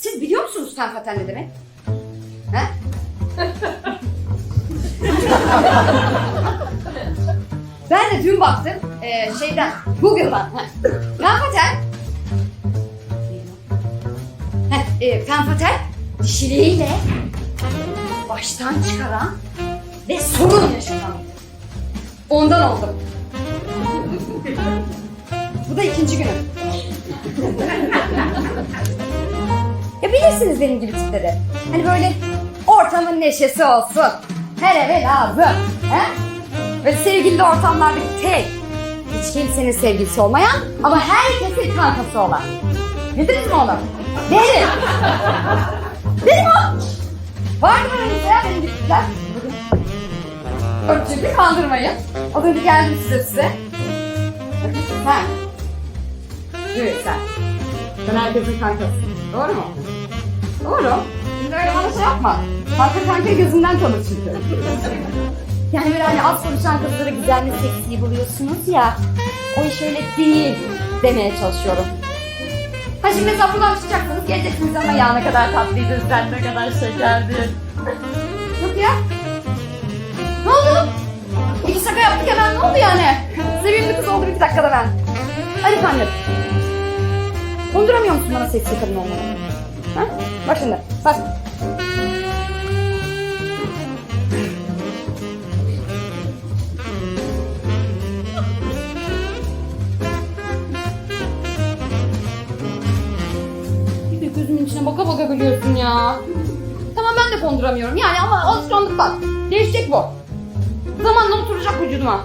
Siz biliyor musunuz fanfatel ne demek? He? ben de dün baktım eee, şeyden Google'dan. Fanfatel Heh, e, fenfatel dişiliğiyle baştan çıkaran ve sorun yaşatan. Ondan oldum. Bu da ikinci günüm. Ya bilirsiniz benim gibi tipleri. Hani böyle ortamın neşesi olsun. Her eve lazım. He? Ve sevgili ortamlardaki tek. Hiç kimsenin sevgilisi olmayan ama herkesin kankası olan. Bildiniz mi onu? Benim. Benim o. Var mı öyle ya benim gibi tipler? Örtüyü kandırmayın. Az önce geldim size size. Sen. Evet sen. Sen herkesin kankası. Doğru mu? Doğru. Şimdi öyle bana şey yapma. Kanka kankayı gözünden tanır çünkü. Yani böyle hani az konuşan kızları güzel mi seksi buluyorsunuz ya. O iş öyle değil demeye çalışıyorum. Ha şimdi mesela buradan çıkacaksınız geleceksiniz ama ya ne kadar tatlıydı sen ne kadar şekerdin. Yok ya. Ne oldu? İki şaka yaptık hemen ne oldu yani? Sevimli kız oldu bir dakikada ben. Hadi efendim. Konduramıyor musun bana seksi kadın olmayı? Ha? Bak şimdi bak. Bir gözümün içine baka baka gülüyorsun ya. Tamam ben de konduramıyorum yani ama alışkanlık bak. Değişecek bu. Zamanla oturacak vücuduma.